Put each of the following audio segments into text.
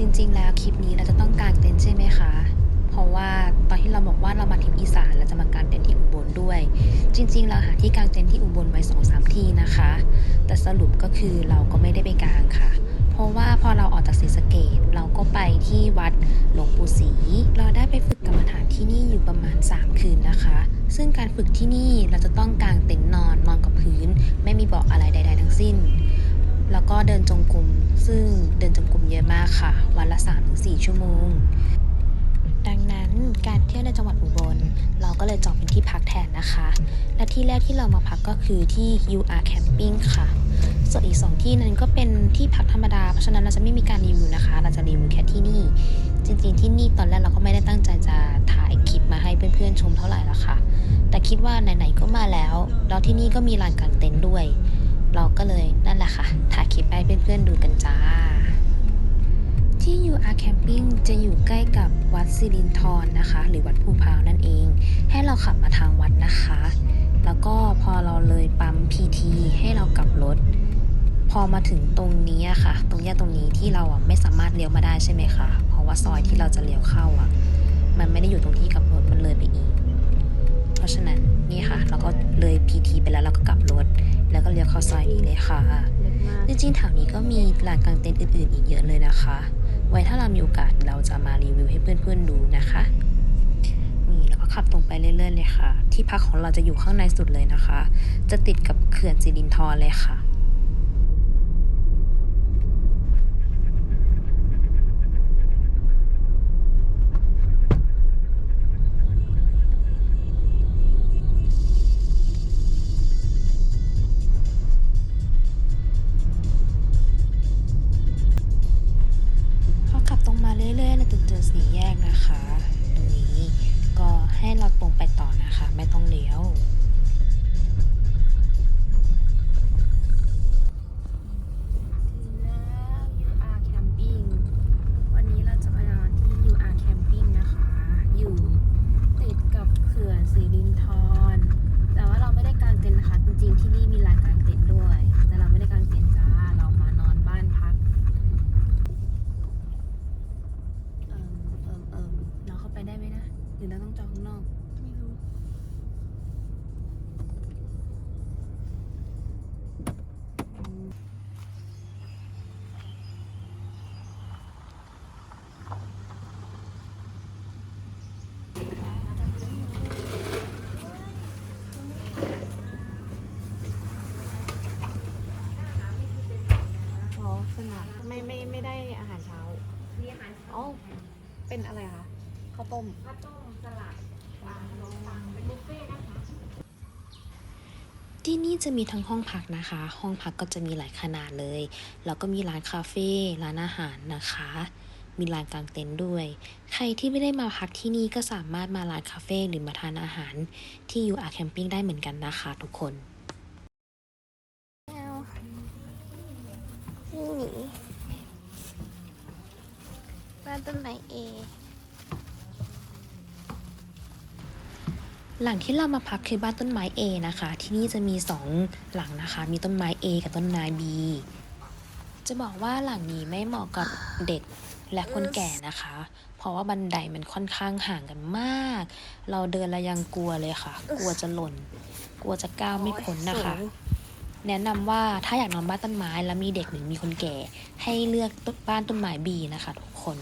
จริง ๆ แล้วคลิปนี้เราจะต้องกางเต็นท์ใช่ไหมคะ เพราะว่าตอนที่เราบอกว่าเรามาทริปอีสานเราจะมากางเต็นท์ที่อุบลด้วย จริง ๆ เราหาที่กางเต็นท์ที่อุบลไว้สองสามที่นะคะ แต่สรุปก็คือเราก็ไม่ได้ไปกางค่ะ เพราะว่าพอเราออกจากศรีสะเกดเราก็ไปที่วัดหลวงปู่ศรีเราได้ไปฝึกกรรมฐานที่นี่อยู่ประมาณ 3 คืนนะคะ ซึ่งการฝึกที่นี่เราจะต้องกางเต็นท์นอนนอนกับพื้น ไม่มีเบาะอะไรใด ๆ ทั้งสิ้น แล้วก็เดินจงกรมซึ่งเดินจงกรมเยอะมากค่ะ วันละ 3-4 ชั่วโมง ดังนั้นการเที่ยวในจังหวัดอุบล เราก็เลยจองเป็นที่พักแทนนะคะ และที่แรกที่เรามาพักก็คือที่ UR Camping ค่ะ ส่วนอีก 2 ที่นั้นก็เป็นที่พักธรรมดา เพราะฉะนั้นเราจะไม่มีการรีวิวนะคะ เราจะรีวิวแค่ที่นี่ จริงๆที่นี่ตอนแรกเราก็ไม่ได้ตั้งใจจะถ่ายคลิปมาให้เพื่อนๆชมเท่าไหร่ละค่ะ แต่คิดว่าไหนๆก็มาแล้ว แล้วที่นี่ก็มีลานกางเต็นท์ด้วย เราก็เลยนั่นแหละค่ะ ถ่ายคลิปให้เพื่อนๆดูกันจ้า ที่ UR Camping จะอยู่ใกล้กับวัดสิรินธรนะคะ หรือวัดภูพาวนั่นเอง ให้เราขับมาทางวัดนะคะ แล้วก็พอเราเลยปั๊ม PT ให้เรากลับรถ พอมาถึงตรงนี้อะค่ะ ตรงแยกตรงนี้ที่เราอะไม่สามารถเลี้ยวมาได้ใช่ไหมคะเพราะว่าซอยที่เราจะเลี้ยวเข้าอะ มันไม่ได้อยู่ตรงที่กลับรถมันเลยไปอีก เพราะฉะนั้นนี่ค่ะเราก็เลย PT ไปแล้วเราก็กลับรถ แล้วก็เลี้ยวเข้าซอยนี้เลยค่ะ จริงๆแถวนี้ก็มีลานกางเต็นท์อื่นๆ อีกเยอะเลยนะคะ ไว้ถ้าเรามีโอกาสเราจะมารีวิวให้เพื่อนๆดูนะคะนี่แล้วก็ขับตรงไปเรื่อยๆเลยค่ะ ที่พักของเราจะอยู่ข้างในสุดเลยนะคะ จะติดกับเขื่อนสิรินธรเลยค่ะ อยๆเราจะเจอสี่แยกนะคะ อ๋อ เป็นอะไรคะ ข้าวต้ม ข้าวต้มสลัดวางลงวางเป็นบุฟเฟ่ต์นะคะที่นี่จะมีทั้งห้องพักนะคะ ห้องพักก็จะมีหลายขนาดเลย แล้วก็มีร้านคาเฟ่ ร้านอาหารนะคะ มีร้านกลางเต็นท์ด้วย ใครที่ไม่ได้มาพักที่นี่ก็สามารถมาร้านคาเฟ่หรือมาทานอาหาร ที่ UR Camping ได้เหมือนกันนะคะทุกคน นี่ บ้านต้นไม้เอ หลังที่เรามาพักคือบ้านต้นไม้ A นะคะ ที่นี่จะมีสองหลังนะคะ มีต้นไม้ A กับต้นไม้ B จะบอกว่าหลังนี้ไม่เหมาะกับเด็กและคนแก่นะคะ เพราะว่าบันไดมันค่อนข้างห่างกันมาก เราเดินแล้วยังกลัวเลยค่ะ กลัวจะหล่น กลัวจะก้าวไม่พ้นนะคะ แนะนำว่าถ้าอยากนอนบ้านต้นไม้แล้วมีเด็กหรือมีคนแก่ ให้เลือกบ้านต้นไม้ B นะคะทุกคน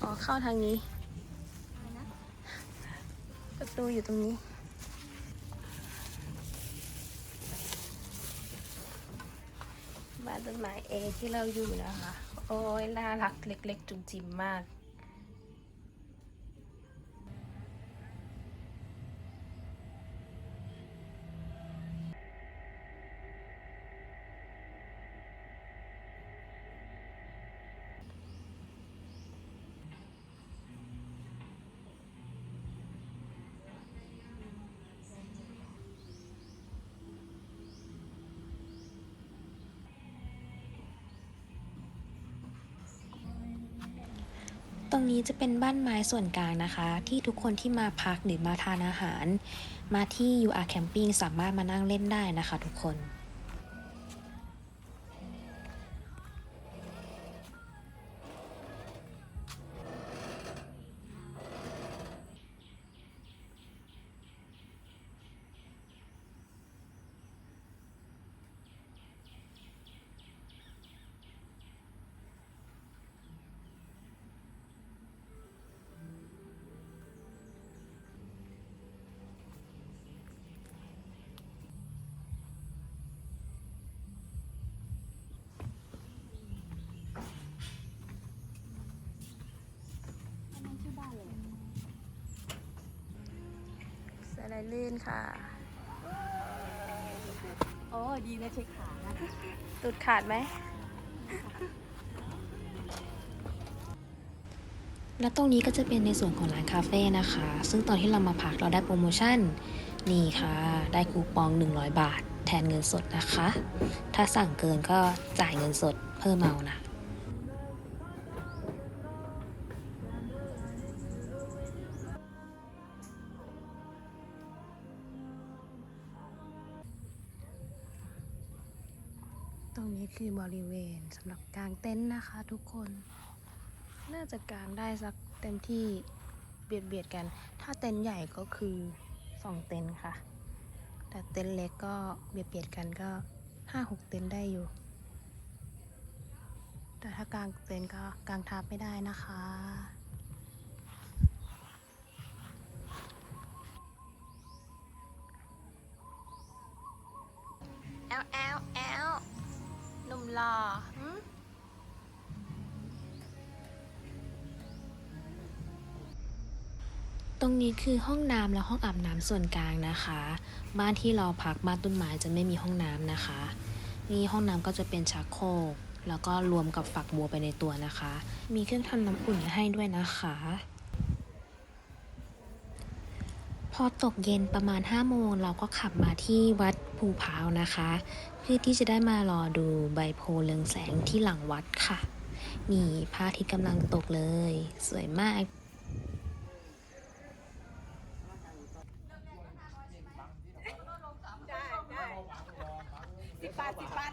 อ๋อเข้าทางนี้ ประตูอยู่ตรงนี้ บ้านต้นไม้เอที่เราอยู่นะคะ โอ้ยน่ารักเล็ก ๆ จุ๋มจิ๋มมาก ตรงนี้จะเป็นบ้านไม้ส่วนกลางนะคะ ที่ทุกคนที่มาพักหรือมาทานอาหาร มาที่ UR Camping สามารถมานั่งเล่นได้นะคะทุกคน ไลด์ลื่นค่ะ โอ้ดีนะเช็คขานะตุดขาดไหม และตรงนี้ก็จะเป็นในส่วนของร้านคาเฟ่นะคะ ซึ่งตอนที่เรามาพักเราได้โปรโมชั่น นี่ค่ะ ได้คูปอง 100 บาท แทนเงินสดนะคะ ถ้าสั่งเกินก็จ่ายเงินสดเพิ่มเอานะ รงนี้คือบริเวณสำหรับกางเต็นท์นะคะทุกคน น่าจะกางได้สักเต็มที่เบียดเบียดกัน ถ้าเต็นท์ใหญ่ก็คือสองเต็นท์ค่ะ แต่เต็นท์เล็กก็เบียดเบียดกันก็ห้าหกเต็นท์ได้อยู่ แต่ถ้ากางเต็นท์ก็กางทับไม่ได้นะคะ ล่อหึตรงนี้คือห้องน้ำและห้องอาบน้ำส่วนกลางนะคะ บ้านที่เราพักบ้านต้นไม้จะไม่มีห้องน้ำนะคะ นี่ห้องน้ำก็จะเป็นชักโครกแล้วก็รวมกับฝักบัวไปในตัวนะคะ มีเครื่องทำน้ำอุ่นให้ด้วยนะคะ พอตกเย็นประมาณ5โมงเราก็ขับมาที่วัดภูพาวนะคะ เพื่อที่จะได้มารอดูใบโพเรืองแสงที่หลังวัดค่ะ นี่พระอาทิตย์กำลังตกเลย สวยมากสิบบาทสิบบาท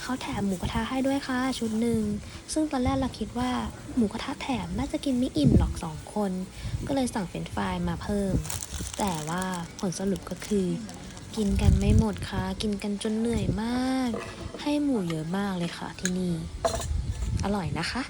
เขาแถมหมูกระทะให้ด้วยค่ะชุดหนึ่ง ซึ่งตอนแรกเราคิดว่าหมูกระทะแถมน่าจะกินไม่อิ่มหรอกสองคน ก็เลยสั่งเฟรนฟรายมาเพิ่ม แต่ว่าผลสรุปก็คือ กินกันไม่หมดค่ะ กินกันจนเหนื่อยมาก ให้หมูเยอะมากเลยค่ะที่นี่ อร่อยนะคะ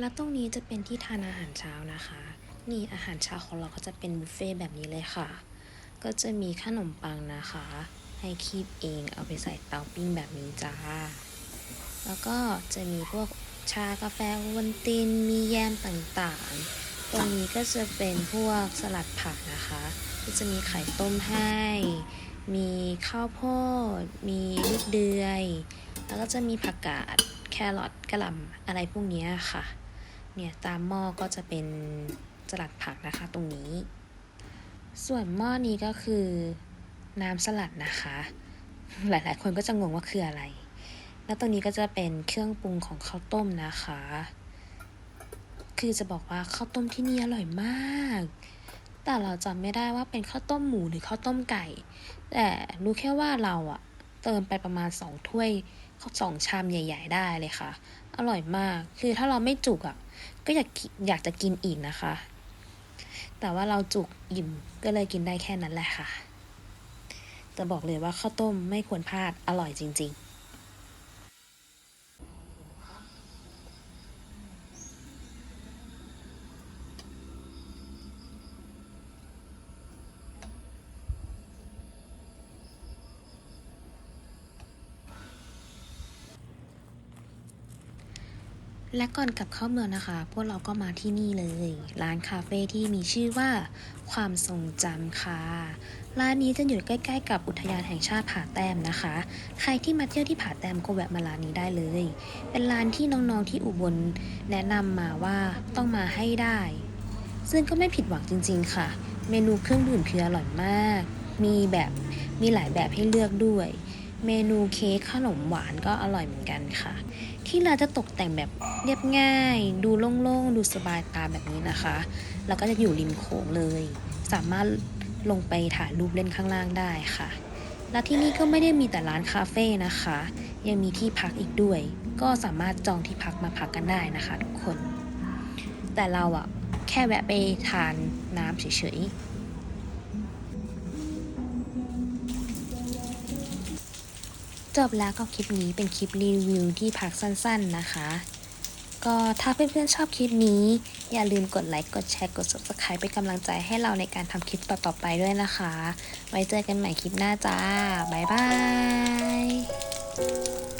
และตรงนี้จะเป็นที่ทานอาหารเช้านะคะ นี่อาหารเช้าของเราก็จะเป็นบุฟเฟ่ต์แบบนี้เลยค่ะ ก็จะมีขนมปังนะคะ ให้คีบเองเอาไปใส่เตาปิ้งแบบนี้จ้า แล้วก็จะมีพวกชากาแฟวันตินมีแยมต่างๆ ตรงนี้ก็จะเป็นพวกสลัดผักนะคะ ก็จะมีไข่ต้มให้ มีข้าวโพด มีลูกเดือย แล้วก็จะมีผักกาดแครอทกระหล่ำอะไรพวกนี้ค่ะ เนี่ยตามหม้อก็จะเป็นสลัดผักนะคะตรงนี้ ส่วนหม้อนี้ก็คือน้ำสลัดนะคะ หลายๆ คนก็จะงงว่าคืออะไร แล้วตรงนี้ก็จะเป็นเครื่องปรุงของข้าวต้มนะคะ คือจะบอกว่าข้าวต้มที่นี่อร่อยมาก แต่เราจำไม่ได้ว่าเป็นข้าวต้มหมูหรือข้าวต้มไก่ แต่รู้แค่ว่าเราอะ เติมไปประมาณสองถ้วยข้าวสองชามใหญ่ ๆ ได้เลยค่ะ อร่อยมาก คือถ้าเราไม่จุกอะก็อยากอยากจะกินอีกนะคะ แต่ว่าเราจุกอิ่มก็เลยกินได้แค่นั้นแหละค่ะ จะบอกเลยว่าข้าวต้มไม่ควรพลาดอร่อยจริง ๆ และก่อนกลับเข้าเมืองนะคะ พวกเราก็มาที่นี่เลย ร้านคาเฟ่ที่มีชื่อว่าความทรงจำค่ะ ร้านนี้จะอยู่ใกล้ๆกับอุทยานแห่งชาติผาแต้มนะคะ ใครที่มาเที่ยวที่ผาแต้มก็แวะมาร้านนี้ได้เลย เป็นร้านที่น้องๆที่อุบลแนะนำมาว่าต้องมาให้ได้ ซึ่งก็ไม่ผิดหวังจริง ๆ ค่ะ เมนูเครื่องดื่มคืออร่อยมาก มีแบบมีหลายแบบให้เลือกด้วย เมนูเค้กขนมหวานก็อร่อยเหมือนกันค่ะ ที่เราจะตกแต่งแบบเรียบง่าย ดูโล่งๆ ดูสบายตาแบบนี้นะคะแล้วก็จะอยู่ริมโขงเลย สามารถลงไปถ่ายรูปเล่นข้างล่างได้ค่ะ และที่นี่ก็ไม่ได้มีแต่ร้านคาเฟ่นะคะ ยังมีที่พักอีกด้วย ก็สามารถจองที่พักมาพักกันได้นะคะทุกคน แต่เราอะแค่แวะไปทานน้ำเฉยๆ จบแล้วก็คลิปนี้เป็นคลิปรีวิวที่พักสั้นๆนะคะ ก็ถ้าเพื่อนๆชอบคลิปนี้ อย่าลืมกดไลค์กดแชร์กด subscribe เป็นกำลังใจให้เราในการทำคลิปต่อๆไปด้วยนะคะ ไว้เจอกันใหม่คลิปหน้าจ้า บ๊ายบาย